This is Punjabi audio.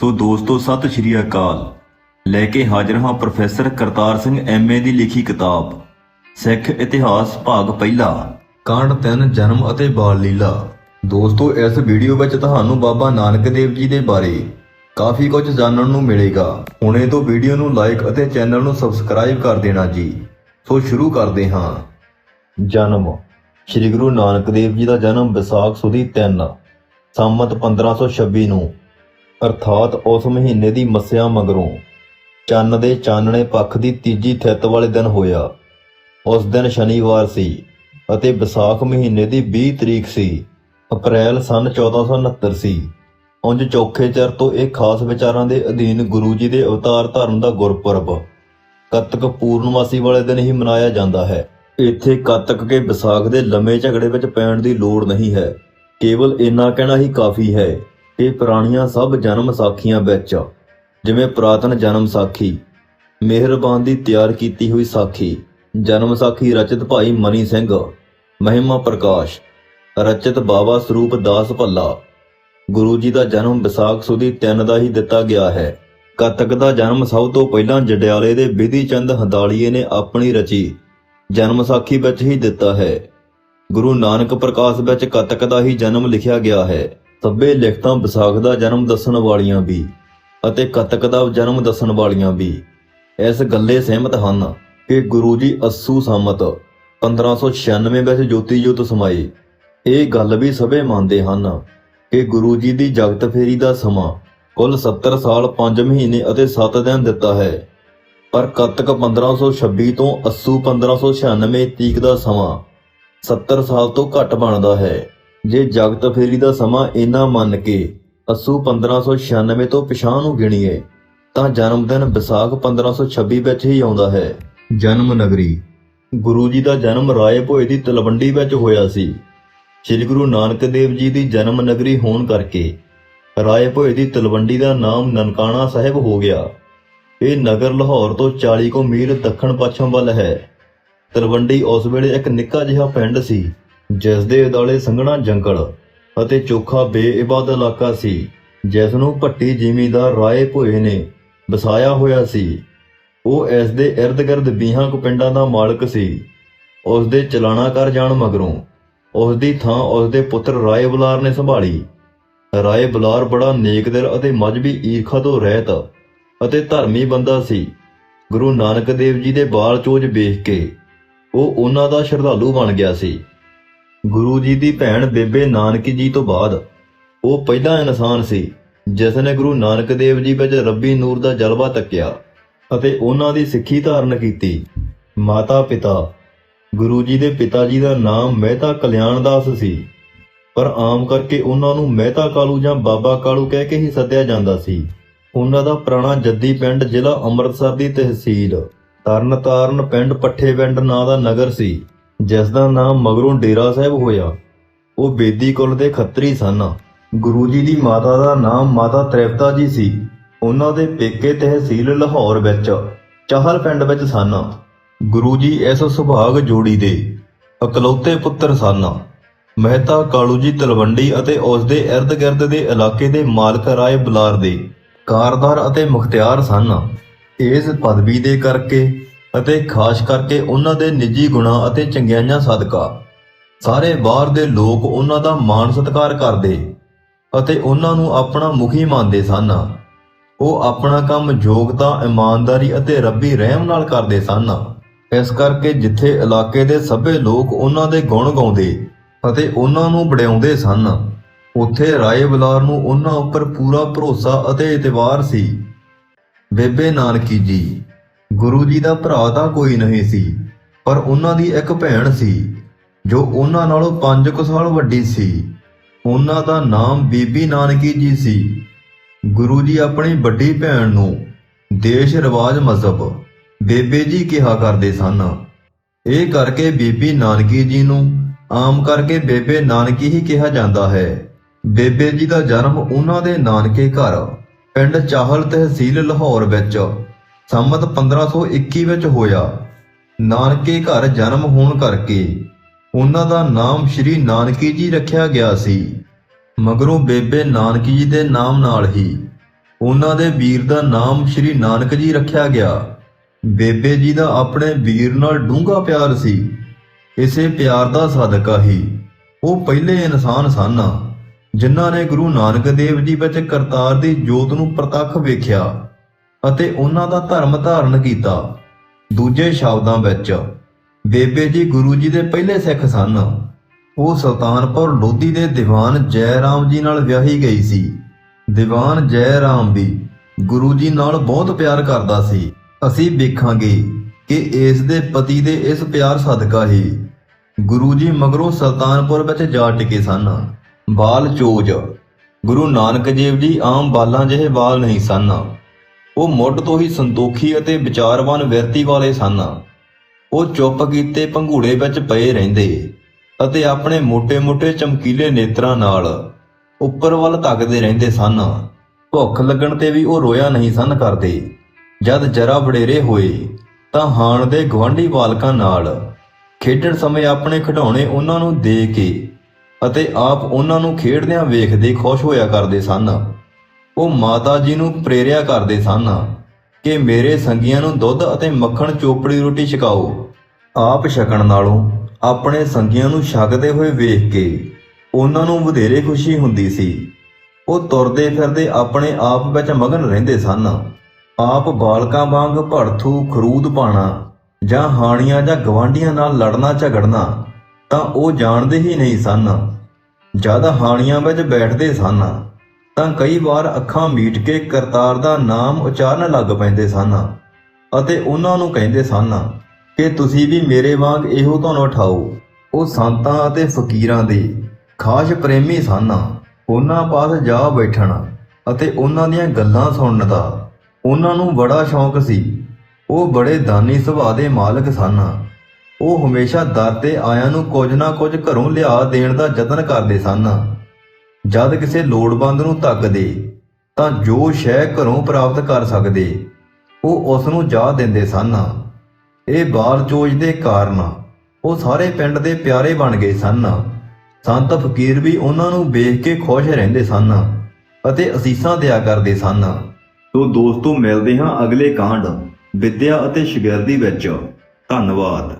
ਸੋ ਦੋਸਤੋ, ਸਤਿ ਸ਼੍ਰੀ ਅਕਾਲ। ਲੈ ਕੇ ਹਾਜ਼ਰ ਹਾਂ ਪ੍ਰੋਫੈਸਰ ਕਰਤਾਰ ਸਿੰਘ ਐਮਏ ਦੀ ਲਿਖੀ ਕਿਤਾਬ, ਸਿੱਖ ਇਤਿਹਾਸ ਭਾਗ ਪਹਿਲਾ, ਕਾਂਡ 3 ਜਨਮ ਅਤੇ ਬਾਲ ਲੀਲਾ। ਦੋਸਤੋ, ਇਸ ਵੀਡੀਓ ਵਿੱਚ ਤੁਹਾਨੂੰ ਬਾਬਾ ਨਾਨਕ ਦੇਵ ਜੀ ਦੇ ਬਾਰੇ ਕਾਫੀ ਕੁਝ ਜਾਣਨ ਨੂੰ ਮਿਲੇਗਾ। ਹੁਣੇ ਤੋਂ ਵੀਡੀਓ ਨੂੰ ਲਾਈਕ ਅਤੇ ਚੈਨਲ ਨੂੰ ਸਬਸਕ੍ਰਾਈਬ ਕਰ ਦੇਣਾ ਜੀ। ਸੋ ਸ਼ੁਰੂ ਕਰਦੇ ਹਾਂ। ਜਨਮ, ਸ੍ਰੀ ਗੁਰੂ ਨਾਨਕ ਦੇਵ ਜੀ ਦਾ ਜਨਮ ਵਿਸਾਖ ਸੁਦੀ 3 ਸੰਮਤ 1526 ਨੂੰ ਅਰਥਾਤ ਉਸ ਮਹੀਨੇ ਦੀ ਮੱਸਿਆ ਮਗਰੋਂ ਚੰਨ ਦੇ ਚਾਨਣੇ ਪੱਖ ਦੀ ਤੀਜੀ ਥਿੱਤ ਵਾਲੇ ਦਿਨ ਹੋਇਆ। ਉਸ ਦਿਨ ਸ਼ਨੀਵਾਰ ਸੀ ਅਤੇ ਵਿਸਾਖ ਮਹੀਨੇ ਦੀ 20 ਤਰੀਕ ਸੀ। ਅਪ੍ਰੈਲ ਸਨ 1469 ਸੀ ਉਂਝ ਚੌਖੇ ਚਰ ਤੋਂ ਇਹ ਖਾਸ ਵਿਚਾਰਾਂ ਦੇ ਅਧੀਨ ਗੁਰੂ ਜੀ ਦੇ ਅਵਤਾਰ ਧਾਰਨ ਦਾ ਗੁਰਪੁਰਬ ਕੱਤਕ ਪੂਰਨਮਾਸੀ ਵਾਲੇ ਦਿਨ ਹੀ ਮਨਾਇਆ ਜਾਂਦਾ ਹੈ। ਇੱਥੇ ਕੱਤਕ ਕੇ ਵਿਸਾਖ ਦੇ ਲੰਮੇ ਝਗੜੇ ਵਿੱਚ ਪੈਣ ਦੀ ਲੋੜ ਨਹੀਂ ਹੈ। ਕੇਵਲ ਇੰਨਾ ਕਹਿਣਾ ਹੀ ਕਾਫੀ ਹੈ। ਇਹ ਪੁਰਾਣੀਆਂ ਸਭ ਜਨਮ ਸਾਖੀਆਂ ਵਿੱਚ, ਜਿਵੇਂ ਪੁਰਾਤਨ ਜਨਮ ਸਾਖੀ, ਮਿਹਰਬਾਨ ਦੀ ਤਿਆਰ ਕੀਤੀ ਹੋਈ ਸਾਖੀ, ਜਨਮ ਸਾਖੀ ਰਚਿਤ ਭਾਈ ਮਨੀ ਸਿੰਘ, ਮਹਿਮਾ ਪ੍ਰਕਾਸ਼, ਰਚਿਤ ਬਾਬਾ ਸਰੂਪ ਦਾਸ ਭੱਲਾ, ਗੁਰੂ ਜੀ ਦਾ ਜਨਮ ਵਿਸਾਖ ਸੁਦੀ 3 ਦਾ ਹੀ ਦਿੱਤਾ ਗਿਆ ਹੈ। ਕੱਤਕ ਦਾ ਜਨਮ ਸਭ ਤੋਂ ਪਹਿਲਾਂ ਜਡਿਆਲੇ ਦੇ ਵਿਧੀ ਚੰਦ ਹੰਦਾਲੀਏ ਨੇ ਆਪਣੀ ਰਚੀ, ਜਨਮ ਸਾਖੀ ਵਿੱਚ ਹੀ ਦਿੱਤਾ ਹੈ। ਗੁਰੂ ਨਾਨਕ ਪ੍ਰਕਾਸ਼ ਵਿੱਚ ਕੱਤਕ ਦਾ ਹੀ ਜਨਮ ਲਿਖਿਆ ਗਿਆ ਹੈ। ਸਭੇ ਲਿਖਤਾਂ ਵਿਸਾਖ ਦਾ ਜਨਮ ਦੱਸਣ ਵਾਲੀਆਂ ਵੀ ਅਤੇ ਕੱਤਕ ਦਾ ਜਨਮ ਦੱਸਣ ਵਾਲੀਆਂ ਵੀ। ਇਸ ਗੱਲੇ ਸਹਿਮਤ ਹਨ ਕਿ ਗੁਰੂ ਜੀ ਅਸੂ ਸੰਮਤ 1596 ਵਿੱਚ ਜੋਤੀ ਜੋਤ ਸਮਾਏ। ਇਹ ਗੱਲ ਵੀ ਸਭੇ ਮੰਨਦੇ ਹਨ ਕਿ ਗੁਰੂ ਜੀ ਦੀ ਜਗਤ ਫੇਰੀ ਦਾ ਸਮਾਂ ਕੁੱਲ 70 ਸਾਲ 5 ਮਹੀਨੇ ਅਤੇ 7 ਦਿਨ ਦਿੱਤਾ ਹੈ। ਪਰ ਕੱਤਕ 1526 ਤੋਂ ਅਸੂ 1596 ਤੀਕ ਦਾ ਸਮਾਂ 70 ਸਾਲ ਤੋਂ ਘੱਟ ਬਣਦਾ ਹੈ। ਜੇ ਜਗਤ ਫੇਰੀ ਦਾ ਸਮਾਂ ਇੰਨਾ ਮੰਨ ਕੇ ਅਸੂ 1596 ਤੋਂ ਪਿਛਾਂ ਨੂੰ ਗਿਣੀਏ ਤਾਂ ਜਨਮ ਦਿਨ ਵਿਸਾਖ 1526 ਵਿੱਚ ਹੀ ਆਉਂਦਾ ਹੈ। ਜਨਮ ਨਗਰੀ। ਗੁਰੂ ਜੀ ਦਾ ਜਨਮ ਰਾਏ ਭੋਏ ਦੀ ਤਲਵੰਡੀ ਵਿੱਚ ਹੋਇਆ ਸੀ। ਸ੍ਰੀ ਗੁਰੂ ਨਾਨਕ ਦੇਵ ਜੀ ਦੀ ਜਨਮ ਨਗਰੀ ਹੋਣ ਕਰਕੇ ਰਾਏ ਭੋਏ ਦੀ ਤਲਵੰਡੀ ਦਾ ਨਾਮ ਨਨਕਾਣਾ ਸਾਹਿਬ ਹੋ ਗਿਆ। ਇਹ ਨਗਰ ਲਾਹੌਰ ਤੋਂ 40 ਕੁ ਮੀਲ ਦੱਖਣ ਪੱਛਮ ਵੱਲ ਹੈ। ਤਲਵੰਡੀ ਉਸ ਵੇਲੇ ਇੱਕ ਨਿੱਕਾ ਜਿਹਾ ਪਿੰਡ ਸੀ। ਜਿਸ ਦੇ ਅਦਾਲੇ ਸੰਘਣਾ ਜੰਗਲ ਅਤੇ ਚੋਖਾ ਬੇਇਬਾਦ ਇਲਾਕਾ ਸੀ ਜਿਸ ਨੂੰ ਭੱਟੀ ਜ਼ਿਮੀਂਦਾਰ ਰਾਏ ਭੋਏ ਨੇ ਵਸਾਇਆ ਹੋਇਆ ਸੀ। ਉਹ ਇਸ ਦੇ ird-gird 20 ਕੁ ਪਿੰਡਾਂ ਦਾ ਮਾਲਕ ਸੀ। ਉਸ ਦੇ ਚਲਾਣਾ ਕਰ ਜਾਣ ਮਗਰੋਂ ਉਸ ਦੀ ਥਾਂ ਉਸ ਦੇ ਪੁੱਤਰ ਰਾਏ ਬੁਲਾਰ ਨੇ ਸੰਭਾਲੀ। ਰਾਏ ਬੁਲਾਰ ਬੜਾ ਨੇਕ ਦਿਲ ਅਤੇ ਮਜਬੀ ਈਰਖਾ ਤੋਂ ਰਹਿਤ ਅਤੇ ਧਰਮੀ ਬੰਦਾ ਸੀ। ਗੁਰੂ ਨਾਨਕ ਦੇਵ ਜੀ ਦੇ ਬਾਲ ਚੋਜ ਵੇਖ ਕੇ ਉਹ ਉਹਨਾਂ ਦਾ ਸ਼ਰਧਾਲੂ ਬਣ ਗਿਆ ਸੀ। ਗੁਰੂ ਜੀ ਦੀ ਭੈਣ ਬੇਬੇ ਨਾਨਕੀ ਜੀ ਤੋਂ ਬਾਅਦ ਉਹ ਪਹਿਲਾ ਇਨਸਾਨ ਸੀ, ਜਿਸ ਨੇ ਗੁਰੂ ਨਾਨਕ ਦੇਵ ਜੀ ਵਿੱਚ ਰੱਬੀ ਨੂਰ ਦਾ ਜਲਵਾ ਤੱਕਿਆ ਅਤੇ ਉਹਨਾਂ ਦੀ ਸਿੱਖੀ ਧਾਰਨ ਕੀਤੀ। ਮਾਤਾ ਪਿਤਾ, ਗੁਰੂ ਜੀ ਦੇ ਪਿਤਾ ਜੀ ਦਾ ਨਾਮ ਮਹਿਤਾ ਕਲਿਆਣ ਦਾਸ ਸੀ, ਪਰ ਆਮ ਕਰਕੇ ਉਹਨਾਂ ਨੂੰ ਮਹਿਤਾ ਕਾਲੂ ਜਾਂ ਬਾਬਾ ਕਾਲੂ ਕਹਿ ਕੇ ਹੀ ਸੱਦਿਆ ਜਾਂਦਾ ਸੀ। ਉਹਨਾਂ ਦਾ ਪੁਰਾਣਾ ਜੱਦੀ ਪਿੰਡ ਜ਼ਿਲ੍ਹਾ ਅੰਮ੍ਰਿਤਸਰ ਦੀ ਤਹਿਸੀਲ ਤਰਨਤਾਰਨ ਪਿੰਡ ਪੱਠੇ ਪਿੰਡ ਨਾਂ ਦਾ ਨਗਰ ਸੀ। ਜਿਸ ਦਾ ਨਾਮ ਮਗਰੋਂ ਡੇਰਾ ਸਾਹਿਬ ਹੋਇਆ। ਉਹ ਬੇਦੀ ਕੁਲ ਦੇ ਖੱਤਰੀ ਸਨ। ਗੁਰੂ ਜੀ ਦੀ ਮਾਤਾ ਦਾ ਨਾਮ ਮਾਤਾ ਤ੍ਰਿਪਤਾ ਜੀ ਸੀ। ਉਹਨਾਂ ਦੇ ਪੇਕੇ ਤਹਿਸੀਲ ਲਾਹੌਰ ਵਿੱਚ ਚਾਹਲ ਪਿੰਡ ਵਿੱਚ ਸਨ। ਗੁਰੂ ਜੀ ਇਸ ਸੁਭਾਗ ਜੋੜੀ ਦੇ ਇਕਲੌਤੇ ਪੁੱਤਰ ਸਨ। ਮਹਿਤਾ ਕਾਲੂ ਜੀ ਤਲਵੰਡੀ ਅਤੇ ਉਸ ਦੇ ird-gird ਦੇ ਇਲਾਕੇ ਦੇ ਮਾਲਕ ਰਾਏ ਬੁਲਾਰ ਦੇ ਕਾਰਦਾਰ ਅਤੇ ਮੁਖਤਿਆਰ ਸਨ। ਇਸ ਪਦਵੀ ਦੇ ਕਰਕੇ ਅਤੇ ਖਾਸ ਕਰਕੇ ਉਹਨਾਂ ਦੇ ਨਿੱਜੀ ਗੁਣਾਂ ਅਤੇ ਚੰਗਿਆਈਆਂ ਸਦਕਾ। ਸਾਰੇ ਬਾਹਰ ਦੇ ਲੋਕ ਉਹਨਾਂ ਦਾ ਮਾਣ ਸਤਿਕਾਰ ਕਰਦੇ ਅਤੇ ਉਹਨਾਂ ਨੂੰ ਆਪਣਾ ਮੁਖੀ ਮੰਨਦੇ ਸਨ। ਉਹ ਆਪਣਾ ਕੰਮ ਯੋਗਤਾ ਇਮਾਨਦਾਰੀ ਅਤੇ ਰੱਬੀ ਰਹਿਮ ਨਾਲ ਕਰਦੇ ਸਨ। ਇਸ ਕਰਕੇ ਜਿੱਥੇ ਇਲਾਕੇ ਦੇ ਸਭੇ ਲੋਕ ਉਹਨਾਂ ਦੇ ਗੁਣ ਗਾਉਂਦੇ ਅਤੇ ਉਹਨਾਂ ਨੂੰ ਵਡਿਆਉਂਦੇ ਸਨ, ਉੱਥੇ ਰਾਏ ਬਲਾਰ ਨੂੰ ਉਹਨਾਂ ਉੱਪਰ ਪੂਰਾ ਭਰੋਸਾ ਅਤੇ ਇਤਬਾਰ ਸੀ। ਬੇਬੇ ਨਾਨਕੀ ਜੀ ਗੁਰੂ ਜੀ ਦਾ ਭਰਾ ਤਾਂ ਕੋਈ ਨਹੀਂ ਸੀ, ਪਰ ਉਹਨਾਂ ਦੀ ਇੱਕ ਭੈਣ ਸੀ, ਜੋ ਉਹਨਾਂ ਨਾਲੋਂ 5 ਕੁ ਸਾਲ ਵੱਡੀ ਸੀ। ਉਹਨਾਂ ਦਾ ਨਾਮ ਬੀਬੀ ਨਾਨਕੀ ਜੀ ਸੀ। ਗੁਰੂ ਜੀ ਆਪਣੀ ਵੱਡੀ ਭੈਣ ਨੂੰ ਦੇਸ਼ ਰਿਵਾਜ ਮਜ਼ਹਬ ਬੇਬੇ ਜੀ ਕਿਹਾ ਕਰਦੇ ਸਨ। ਇਹ ਕਰਕੇ ਬੀਬੀ ਨਾਨਕੀ ਜੀ ਨੂੰ ਆਮ ਕਰਕੇ ਬੇਬੇ ਨਾਨਕੀ ਹੀ ਕਿਹਾ ਜਾਂਦਾ ਹੈ। ਬੇਬੇ ਜੀ ਦਾ ਜਨਮ ਉਹਨਾਂ ਦੇ ਨਾਨਕੇ ਘਰ, ਪਿੰਡ ਚਾਹਲ ਤਹਿਸੀਲ ਲਾਹੌਰ ਵਿੱਚ ਸੰਮਤ 1521 ਵਿੱਚ ਹੋਇਆ। ਨਾਨਕੇ ਘਰ ਜਨਮ ਹੋਣ ਕਰਕੇ ਉਹਨਾਂ ਦਾ ਨਾਮ ਸ਼੍ਰੀ ਨਾਨਕੀ ਜੀ ਰੱਖਿਆ ਗਿਆ ਸੀ। ਮਗਰੋਂ ਬੇਬੇ ਨਾਨਕੀ ਜੀ ਦੇ ਨਾਮ ਨਾਲ ਹੀ ਉਹਨਾਂ ਦੇ ਵੀਰ ਦਾ ਨਾਮ ਸ਼੍ਰੀ ਨਾਨਕ ਜੀ ਰੱਖਿਆ ਗਿਆ। ਬੇਬੇ ਜੀ ਦਾ ਆਪਣੇ ਵੀਰ ਨਾਲ ਡੂੰਘਾ ਪਿਆਰ ਸੀ। ਇਸੇ ਪਿਆਰ ਦਾ ਸਦਕਾ ਹੀ ਉਹ ਪਹਿਲੇ ਇਨਸਾਨ ਸਨ, ਜਿਨ੍ਹਾਂ ਨੇ ਗੁਰੂ ਨਾਨਕ ਦੇਵ ਜੀ ਵਿੱਚ ਕਰਤਾਰ ਦੀ ਜੋਤ ਨੂੰ ਪ੍ਰਤੱਖ ਵੇਖਿਆ। ਅਤੇ ਉਹਨਾਂ ਦਾ ਧਰਮ ਧਾਰਨ ਕੀਤਾ। ਦੂਜੇ ਸ਼ਬਦਾਂ ਵਿੱਚ, ਬੇਬੇ ਜੀ ਗੁਰੂ ਜੀ ਦੇ ਪਹਿਲੇ ਸਿੱਖ ਸਨ। ਉਹ ਸੁਲਤਾਨਪੁਰ ਲੋਧੀ ਦੇ ਦੀਵਾਨ ਜੈ ਰਾਮ ਜੀ ਨਾਲ ਵਿਆਹੀ ਗਈ ਸੀ। ਦੀਵਾਨ ਜੈ ਰਾਮ ਵੀ ਗੁਰੂ ਜੀ ਨਾਲ ਬਹੁਤ ਪਿਆਰ ਕਰਦਾ ਸੀ। ਅਸੀਂ ਵੇਖਾਂਗੇ ਕਿ ਇਸ ਦੇ ਪਤੀ ਦੇ ਇਸ ਪਿਆਰ ਸਦਕਾ ਹੀ ਗੁਰੂ ਜੀ ਮਗਰੋਂ ਸੁਲਤਾਨਪੁਰ ਵਿੱਚ ਜਾ ਟਿਕੇ ਸਨ। ਬਾਲ ਚੋਜ, ਗੁਰੂ ਨਾਨਕ ਦੇਵ ਜੀ ਆਮ ਬਾਲਾਂ ਜਿਹੇ ਬਾਲ ਨਹੀਂ ਸਨ। ਉਹ ਮੁੱਢ ਤੋਂ ਹੀ ਸੰਤੋਖੀ ਅਤੇ ਵਿਚਾਰਵਾਨ ਵਿਰਤੀ ਵਾਲੇ ਸਨ। ਉਹ ਚੁੱਪ ਕੀਤੇ ਪੰਘੂੜੇ ਵਿੱਚ ਪਏ ਰਹਿੰਦੇ ਅਤੇ ਆਪਣੇ ਮੋٹے-ਮੋٹے ਚਮਕੀਲੇ ਨੇਤਰਾਂ ਨਾਲ ਉੱਪਰ ਵੱਲ ਤੱਕਦੇ ਰਹਿੰਦੇ ਸਨ। ਭੁੱਖ ਲੱਗਣ ਤੇ ਵੀ ਉਹ ਰੋਇਆ ਨਹੀਂ ਸਨ ਕਰਦੇ। ਜਦ ਜਰਾ ਵਡੇਰੇ ਹੋਏ ਤਾਂ ਹਾਣ ਦੇ ਗਵਾਂਢੀ ਬਾਲਕਾਂ ਨਾਲ ਖੇਡਣ ਸਮੇਂ ਆਪਣੇ ਖਿਡੌਣੇ ਉਹਨਾਂ ਨੂੰ ਦੇ ਕੇ ਅਤੇ ਆਪ ਉਹਨਾਂ ਨੂੰ ਖੇਡਦਿਆਂ ਵੇਖਦੇ ਖੁਸ਼ ਹੋਇਆ ਕਰਦੇ ਸਨ। ਉਹ ਮਾਤਾ ਜੀ ਨੂੰ ਪ੍ਰੇਰਿਆ ਕਰਦੇ ਸਨ ਕਿ ਮੇਰੇ ਸੰਗੀਆਂ ਨੂੰ ਦੁੱਧ ਅਤੇ ਮੱਖਣ ਚੋਪੜੀ ਰੋਟੀ ਛਕਾਓ। ਆਪ ਛਕਣ ਨਾਲੋਂ ਆਪਣੇ ਸੰਗੀਆਂ ਨੂੰ ਛਕਦੇ ਹੋਏ ਵੇਖ ਕੇ ਉਹਨਾਂ ਨੂੰ ਵਧੇਰੇ ਖੁਸ਼ੀ ਹੁੰਦੀ ਸੀ। ਉਹ ਤੁਰਦੇ ਫਿਰਦੇ ਆਪਣੇ ਆਪ ਵਿੱਚ ਮਗਨ ਰਹਿੰਦੇ ਸਨ। ਆਪ ਬਾਲਕਾਂ ਵਾਂਗ ਭੜਥੂ ਖਰੂਦ ਪਾਣਾ ਜਾਂ ਹਾਣੀਆਂ ਜਾਂ ਗਵਾਂਢੀਆਂ ਨਾਲ ਲੜਨਾ ਝਗੜਨਾ ਤਾਂ ਉਹ ਜਾਣਦੇ ਹੀ ਨਹੀਂ ਸਨ। ਜਦ ਹਾਣੀਆਂ ਵਿੱਚ ਬੈਠਦੇ ਸਨ ਤਾਂ ਕਈ ਵਾਰ ਅੱਖਾਂ ਮੀਟ ਕੇ ਕਰਤਾਰ ਦਾ ਨਾਮ ਉਚਾਰਨ ਲੱਗ ਪੈਂਦੇ ਸਨ ਅਤੇ ਉਹਨਾਂ ਨੂੰ ਕਹਿੰਦੇ ਸਨ ਕਿ ਤੁਸੀਂ ਵੀ ਮੇਰੇ ਵਾਂਗ ਇਹੋ ਤੁਹਾਨੂੰ ਉਠਾਓ। ਉਹ ਸੰਤਾਂ ਅਤੇ ਫਕੀਰਾਂ ਦੇ ਖਾਸ ਪ੍ਰੇਮੀ ਸਨ। ਉਹਨਾਂ ਪਾਸ ਜਾ ਬੈਠਣ ਅਤੇ ਉਹਨਾਂ ਦੀਆਂ ਗੱਲਾਂ ਸੁਣਨ ਦਾ ਉਹਨਾਂ ਨੂੰ ਬੜਾ ਸ਼ੌਂਕ ਸੀ। ਉਹ ਬੜੇ ਦਾਨੀ ਸੁਭਾਅ ਦੇ ਮਾਲਕ ਸਨ। ਉਹ ਹਮੇਸ਼ਾ ਦਰ ਤੇ ਆਇਆਂ ਨੂੰ ਕੁਝ ਨਾ ਕੁਝ ਘਰੋਂ ਲਿਆ ਦੇਣ ਦਾ ਯਤਨ ਕਰਦੇ ਸਨ। ਜਦ ਕਿਸੇ ਲੋੜਵੰਦ ਨੂੰ ਧੱਕਦੇ ਤਾਂ ਜੋ ਸ਼ੈ ਘਰੋਂ ਪ੍ਰਾਪਤ ਕਰ ਸਕਦੇ, ਉਹ ਉਸ ਨੂੰ ਜਾ ਦਿੰਦੇ ਸਨ। ਇਹ ਬਾਲ ਚੋਜ ਦੇ ਕਾਰਨ ਉਹ ਸਾਰੇ ਪਿੰਡ ਦੇ ਪਿਆਰੇ ਬਣ ਗਏ ਸਨ। ਸੰਤ ਫਕੀਰ ਵੀ ਉਹਨਾਂ ਨੂੰ ਵੇਖ ਕੇ ਖੁਸ਼ ਰਹਿੰਦੇ ਸਨ ਅਤੇ ਅਸੀਸਾਂ ਦਿਆ ਕਰਦੇ ਸਨ। ਤੋ ਦੋਸਤੋ, ਮਿਲਦੇ ਹਾਂ ਅਗਲੇ ਕਾਂਡ, ਵਿਦਿਆ ਅਤੇ ਸ਼ਗਿਰਦੀ ਵਿੱਚ। ਧੰਨਵਾਦ।